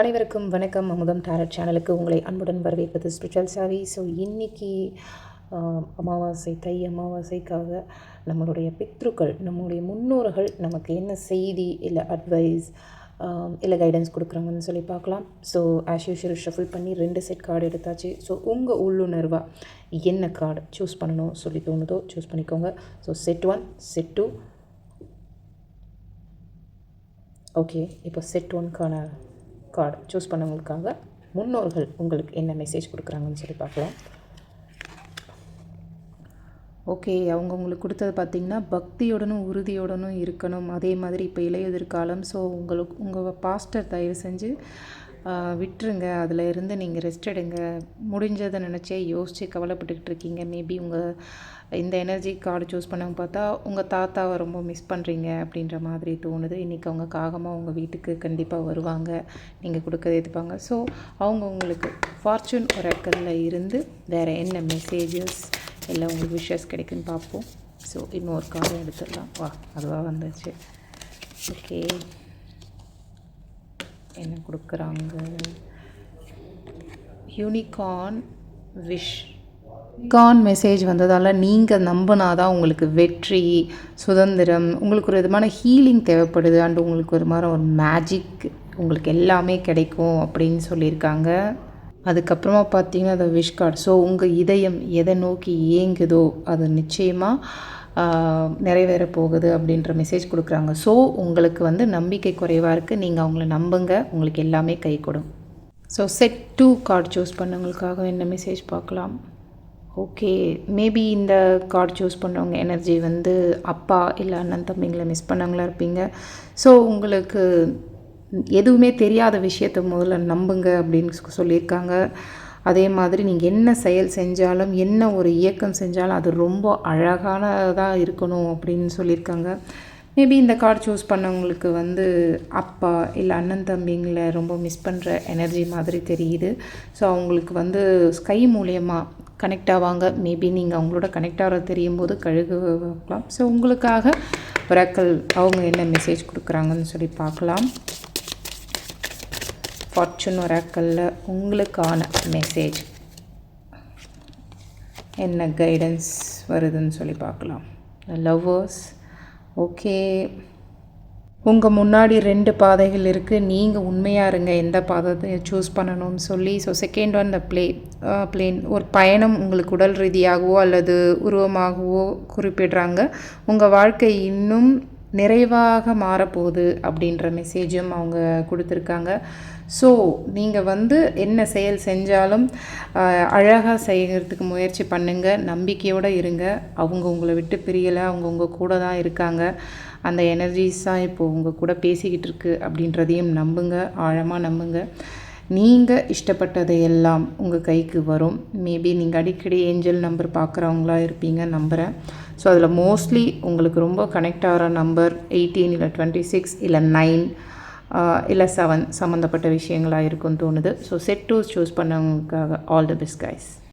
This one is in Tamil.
அனைவருக்கும் வணக்கம். அமுதம் டேரட் சேனலுக்கு உங்களை அன்புடன் வரவேற்பது ஸ்பிரிச்சுவல் சாவி ஸோ இன்றைக்கி அமாவாசை தை அமாவாசைக்காக நம்மளுடைய பித்ருக்கள் நம்மளுடைய முன்னோர்கள் நமக்கு என்ன செய்தி இல்லை அட்வைஸ் இல்லை கைடன்ஸ் கொடுக்குறாங்கன்னு சொல்லி பார்க்கலாம். ஸோ ஆஸ் யூஷுவல் ஷஃபில் பண்ணி ரெண்டு செட் கார்டு எடுத்தாச்சு. ஸோ உங்கள் உள்ளுணர்வாக என்ன கார்டு சூஸ் பண்ணணும் சொல்லி தோணுதோ சூஸ் பண்ணிக்கோங்க. So set one set two okay இப்போ செட் ஒன்க்கான கார்டு சூஸ் பண்ணவங்களுக்காக முன்னோர்கள் உங்களுக்கு என்ன மெசேஜ் கொடுக்குறாங்கன்னு சொல்லி பார்க்கலாம். ஓகே அவங்க உங்களுக்கு கொடுத்தது பார்த்தீங்கன்னா பக்தியுடனும் உறுதியுடனும் இருக்கணும். அதே மாதிரி இப்போ இளையுதிர் காலம் ஸோ உங்களுக்கு உங்கள் பாஸ்டர் தயவு செஞ்சு விட்டுருங்க. அதில் இருந்து நீங்கள் ரெஸ்ட் எடுங்க. முடிஞ்சதை நினச்சே யோசித்து கவலைப்பட்டுக்கிட்டு இருக்கீங்க. மேபி உங்கள் இந்த எனர்ஜி கார்டு சூஸ் பண்ணவங்க பார்த்தா உங்கள் தாத்தாவை ரொம்ப மிஸ் பண்ணுறீங்க அப்படின்ற மாதிரி தோணுது. இன்றைக்கி அவங்க காகமாக உங்கள் வீட்டுக்கு கண்டிப்பாக வருவாங்க. நீங்கள் கொடுக்கறது ஏற்றுப்பாங்க ஸோ அவங்க உங்களுக்கு ஃபார்ச்சூன் ஒரக்கல்ல இருந்து வேறு என்ன மெசேஜஸ் இல்லை உங்களுக்கு விஷஸ் கிடைக்குன்னு பார்ப்போம். ஸோ இன்னொரு கார்டு எடுத்துடலாம். வா அதுவாக வந்துச்சு. ஓகே என்ன கொடுக்குறாங்க? யூனிகார்ன் விஷ் கான் மெசேஜ் வந்ததால் நீங்கள் நம்பினா தான் உங்களுக்கு வெற்றி சுதந்திரம் உங்களுக்கு ஒரு விதமான ஹீலிங் தேவைப்படுது அண்டு உங்களுக்கு ஒரு மாதிரி ஒரு மேஜிக் உங்களுக்கு எல்லாமே கிடைக்கும் அப்படின்னு சொல்லியிருக்காங்க. அதுக்கப்புறமா பார்த்தீங்கன்னா அந்த விஷ் கார்டு ஸோ உங்கள் இதயம் எதை நோக்கி ஏங்குதோ அது நிச்சயமாக நிறைவேற போகுது அப்படின்ற மெசேஜ் கொடுக்குறாங்க. ஸோ உங்களுக்கு வந்து நம்பிக்கை குறைவாக இருக்குது நீங்கள் அவங்கள நம்புங்க. உங்களுக்கு எல்லாமே கை கொடும். So set two card choose பண்ணவங்களுக்காக என்ன மெசேஜ் பார்க்கலாம். ஓகே மேபி இந்த கார்டு சூஸ் பண்ணவங்க எனர்ஜி வந்து அப்பா இல்லை அண்ணன் தம்பிங்களை மிஸ் பண்ணவங்களா இருப்பீங்க. ஸோ உங்களுக்கு எதுவுமே தெரியாத விஷயத்த முதல்ல நம்புங்க அப்படின்னு சொல்லியிருக்காங்க. அதே மாதிரி நீங்கள் என்ன செயல் செஞ்சாலும் என்ன ஒரு இயக்கம் செஞ்சாலும் அது ரொம்ப அழகானதாக இருக்கணும் அப்படின்னு சொல்லியிருக்காங்க. மேபி இந்த கார்டு சூஸ் பண்ணவங்களுக்கு வந்து அப்பா இல்லை அண்ணன் தம்பிங்களை ரொம்ப மிஸ் பண்ணுற எனர்ஜி மாதிரி தெரியுது. ஸோ அவங்களுக்கு வந்து ஸ்கை மூலியமாக கனெக்ட் ஆவாங்க. மேபி நீங்கள் அவங்களோட கனெக்ட் ஆகிறது தெரியும் போது கழுகு வைக்கலாம். ஸோ உங்களுக்காக ஒராக்கள் அவங்க என்ன மெசேஜ் கொடுக்குறாங்கன்னு சொல்லி பார்க்கலாம். ஃபார்ச்சூன் ஒராக்கல்ல உங்களுக்கான மெசேஜ் என்ன கைடன்ஸ் வருதுன்னு சொல்லி பார்க்கலாம். லவ்வர்ஸ் ஓகே உங்கள் முன்னாடி ரெண்டு பாதைகள் இருக்குது நீங்கள் உண்மையாக இருங்க. எந்த பாதை சூஸ் பண்ணணும்னு சொல்லி so second one the play plane ஒரு பயணம் உங்களுக்கு உடல் ரீதியாகவோ அல்லது உருவமாகவோ குறிப்பிடுறாங்க. உங்கள் வாழ்க்கை இன்னும் நிறைவாக மாறப்போகுது அப்படின்ற மெசேஜும் அவங்க கொடுத்துருக்காங்க. ஸோ நீங்கள் வந்து என்ன செயல் செஞ்சாலும் அழகாக செய்கிறதுக்கு முயற்சி பண்ணுங்கள் நம்பிக்கையோடு இருங்க. அவங்க உங்களை விட்டு பிரியலை அவங்க உங்கள் கூட தான் இருக்காங்க. அந்த எனர்ஜிஸ் தான் இப்போ உங்கள் கூட பேசிக்கிட்டு இருக்கு அப்படின்றதையும் நம்புங்க ஆழமாக நம்புங்க. நீங்கள் இஷ்டப்பட்டதை எல்லாம் உங்கள் கைக்கு வரும். மேபி நீங்கள் அடிக்கடி ஏஞ்சல் நம்பர் பார்க்குறவங்களா இருப்பீங்க நம்புகிறேன் ஸோ அதில் மோஸ்ட்லி உங்களுக்கு ரொம்ப கனெக்ட் ஆகிற நம்பர் எயிட்டீன் இல்லை டுவெண்ட்டி சிக்ஸ் இல்லை நைன் இல்லை செவன் சம்மந்தப்பட்ட விஷயங்களாக இருக்கும்னு தோணுது. ஸோ செட் டூ சூஸ் பண்ணவங்களுக்காக ஆல் தி பெஸ்ட் கைஸ்